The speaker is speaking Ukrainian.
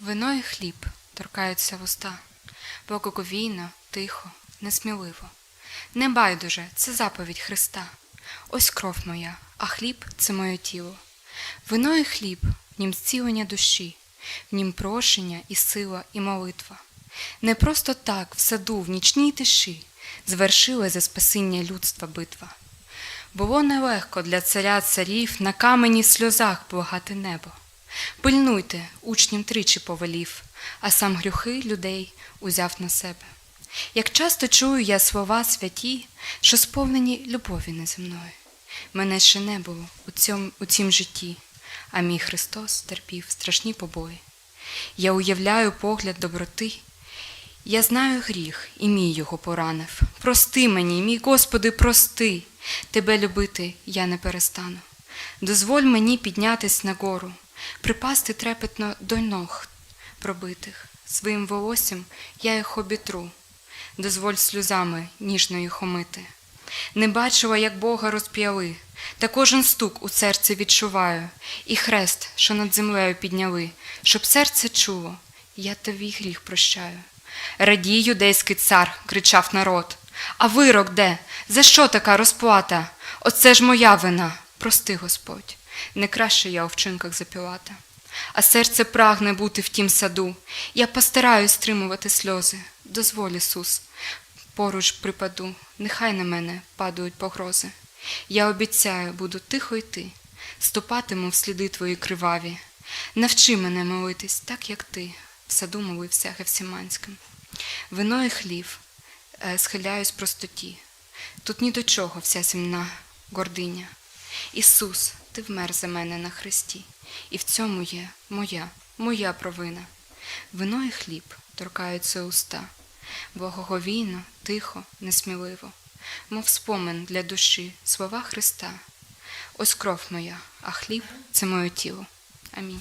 Вино і хліб торкаються вуста, благоговійно, тихо, несміливо. Не байдуже, це заповідь Христа. Ось кров моя, а хліб це моє тіло. Вино і хліб, в нім зцілення душі, в нім прошення і сила, і молитва. Не просто так в саду, в нічній тиші звершила за спасіння людства битва. Було нелегко для царя царів на камені сльозах благати небо. Пильнуйте, учням тричі повелів, а сам грюхи людей узяв на себе. Як часто чую я слова святі, що сповнені любові неземної. Мене ще не було у цьому, у цім житті, а мій Христос терпів страшні побої. Я уявляю погляд доброти, я знаю гріх, і мій його поранив. Прости мені, мій Господи, прости. Тебе любити я не перестану. Дозволь мені піднятись на гору, припасти трепетно до ног пробитих. Своїм волоссям я їх обітру. Дозволь сльозами ніжно їх омити. Не бачила, як Бога розп'яли, та кожен стук у серці відчуваю, і хрест, що над землею підняли, щоб серце чуло, я тобі гріх прощаю. Радій, юдейський цар, кричав народ. А вирок де? За що така розплата? Оце ж моя вина. Прости, Господь, не краще я у вчинках за Пілата. А серце прагне бути в тім саду. Я постараюсь стримувати сльози. Дозволь, Ісус, поруч припаду, нехай на мене падають погрози. Я обіцяю, буду тихо йти, ступатиму в сліди твої криваві. Навчи мене молитись, так як ти в саду молився Гефсиманським. Вино і хліб е, схиляюсь простоті. Тут ні до чого вся земна гординя. Ісус, ти вмер за мене на хресті, і в цьому є моя, моя провина. Вино і хліб торкаються уста, благоговійно, тихо, несміливо, мов спомин для душі, слова Христа. Ось кров моя, а хліб це моє тіло. Амінь.